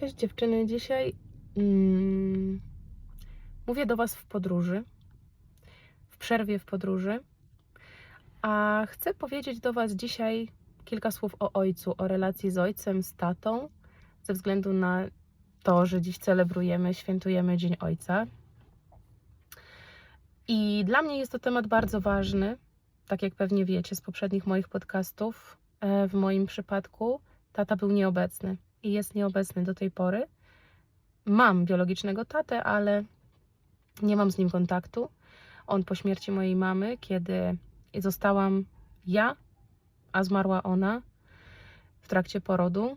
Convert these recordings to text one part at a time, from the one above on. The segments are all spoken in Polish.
Cześć dziewczyny, dzisiaj mm, mówię do Was w podróży, w przerwie w podróży, a chcę powiedzieć do Was dzisiaj kilka słów o ojcu, o relacji z ojcem, z tatą, ze względu na to, że dziś celebrujemy, świętujemy Dzień Ojca. I dla mnie jest to temat bardzo ważny, tak jak pewnie wiecie z poprzednich moich podcastów. e, W moim przypadku tata był nieobecny i jest nieobecny do tej pory. Mam biologicznego tatę, ale nie mam z nim kontaktu. On po śmierci mojej mamy, kiedy zostałam ja, a zmarła ona w trakcie porodu,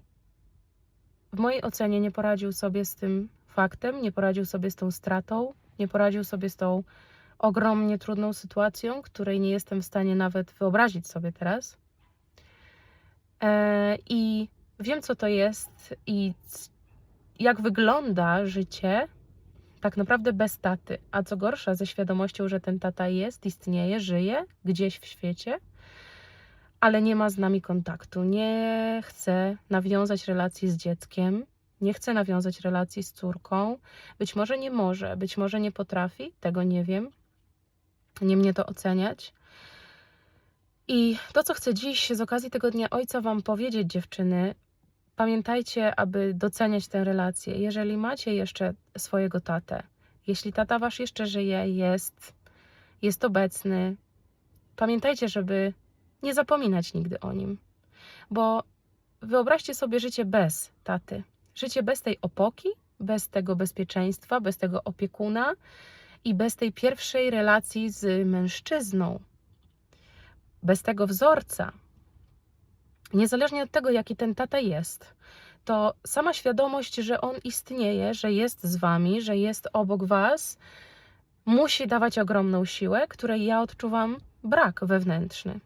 w mojej ocenie nie poradził sobie z tym faktem, nie poradził sobie z tą stratą, nie poradził sobie z tą ogromnie trudną sytuacją, której nie jestem w stanie nawet wyobrazić sobie teraz. E, I wiem, co to jest i jak wygląda życie tak naprawdę bez taty. A co gorsza, ze świadomością, że ten tata jest, istnieje, żyje gdzieś w świecie, ale nie ma z nami kontaktu. Nie chce nawiązać relacji z dzieckiem, nie chce nawiązać relacji z córką. Być może nie może, być może nie potrafi, tego nie wiem. Nie mnie to oceniać. I to, co chcę dziś z okazji tego Dnia Ojca Wam powiedzieć, dziewczyny, pamiętajcie, aby doceniać tę relację. Jeżeli macie jeszcze swojego tatę, jeśli tata Wasz jeszcze żyje, jest, jest obecny, pamiętajcie, żeby nie zapominać nigdy o nim. Bo wyobraźcie sobie życie bez taty. Życie bez tej opoki, bez tego bezpieczeństwa, bez tego opiekuna i bez tej pierwszej relacji z mężczyzną bez tego wzorca, niezależnie od tego, jaki ten tata jest, to sama świadomość, że on istnieje, że jest z wami, że jest obok was, musi dawać ogromną siłę, której ja odczuwam brak wewnętrzny.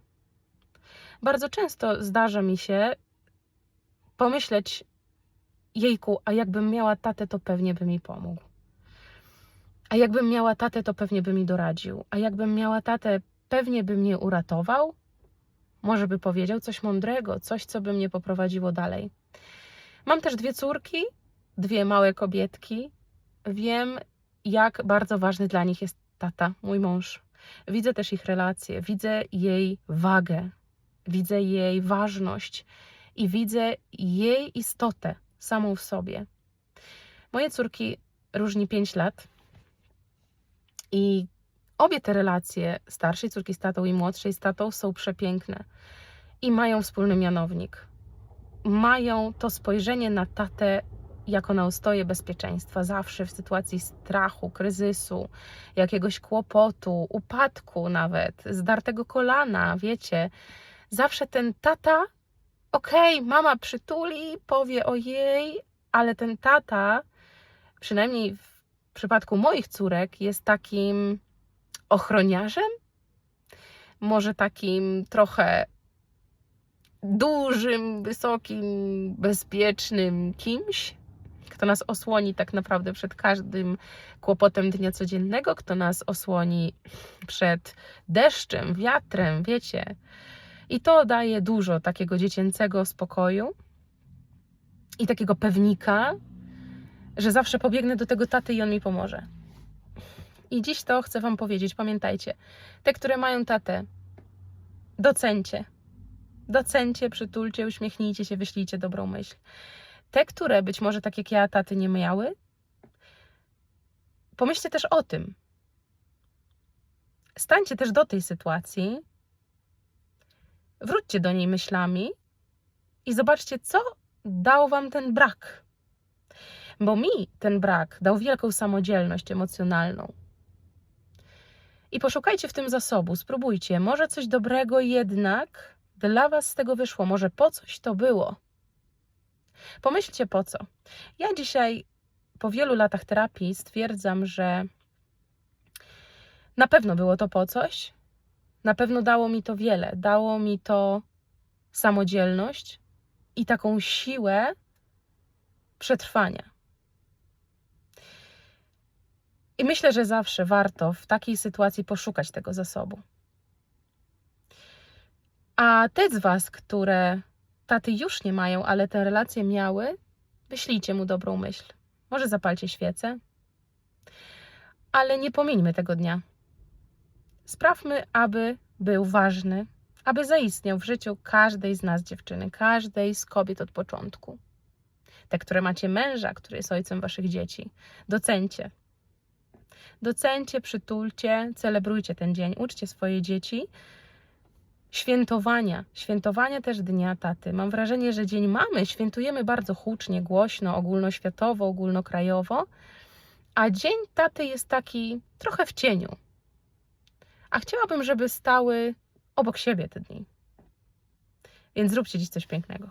Bardzo często zdarza mi się pomyśleć, jejku, a jakbym miała tatę, to pewnie by mi pomógł. A jakbym miała tatę, to pewnie by mi doradził. A jakbym miała tatę, pewnie by mnie uratował. Może by powiedział coś mądrego, coś, co by mnie poprowadziło dalej. Mam też dwie córki, dwie małe kobietki. Wiem, jak bardzo ważny dla nich jest tata, mój mąż. Widzę też ich relacje, widzę jej wagę, widzę jej ważność i widzę jej istotę samą w sobie. Moje córki różni 5 lat i Obie te relacje starszej córki z tatą i młodszej z tatą są przepiękne i mają wspólny mianownik. Mają to spojrzenie na tatę jako na ostoję bezpieczeństwa, zawsze w sytuacji strachu, kryzysu, jakiegoś kłopotu, upadku nawet, zdartego kolana, wiecie. Zawsze ten tata, okej, mama przytuli, powie ojej, ale ten tata, przynajmniej w przypadku moich córek, jest takim ochroniarzem? Może takim trochę dużym, wysokim, bezpiecznym kimś, kto nas osłoni tak naprawdę przed każdym kłopotem dnia codziennego, kto nas osłoni przed deszczem, wiatrem, wiecie. I to daje dużo takiego dziecięcego spokoju i takiego pewnika, że zawsze pobiegnę do tego taty i on mi pomoże. I dziś to chcę Wam powiedzieć. Pamiętajcie, te, które mają tatę, docencie. Docencie, przytulcie, uśmiechnijcie się, wyślijcie dobrą myśl. Te, które być może tak jak ja taty nie miały, pomyślcie też o tym. Stańcie też do tej sytuacji, wróćcie do niej myślami i zobaczcie, co dał Wam ten brak. Bo mi ten brak dał wielką samodzielność emocjonalną. I poszukajcie w tym zasobu, spróbujcie. Może coś dobrego jednak dla Was z tego wyszło, może po coś to było. Pomyślcie po co. Ja dzisiaj, po wielu latach terapii, stwierdzam, że na pewno było to po coś. Na pewno dało mi to wiele. Dało mi to samodzielność i taką siłę przetrwania. I myślę, że zawsze warto w takiej sytuacji poszukać tego zasobu. A te z Was, które taty już nie mają, ale te relacje miały, wyślijcie mu dobrą myśl. Może zapalcie świecę. Ale nie pomieńmy tego dnia. Sprawmy, aby był ważny, aby zaistniał w życiu każdej z nas dziewczyny, każdej z kobiet od początku. Te, które macie męża, który jest ojcem waszych dzieci, docencie. Docencie, przytulcie, celebrujcie ten dzień, uczcie swoje dzieci świętowania, świętowania też Dnia Taty. Mam wrażenie, że Dzień Mamy świętujemy bardzo hucznie, głośno, ogólnoświatowo, ogólnokrajowo, a Dzień Taty jest taki trochę w cieniu. A chciałabym, żeby stały obok siebie te dni. Więc zróbcie dziś coś pięknego.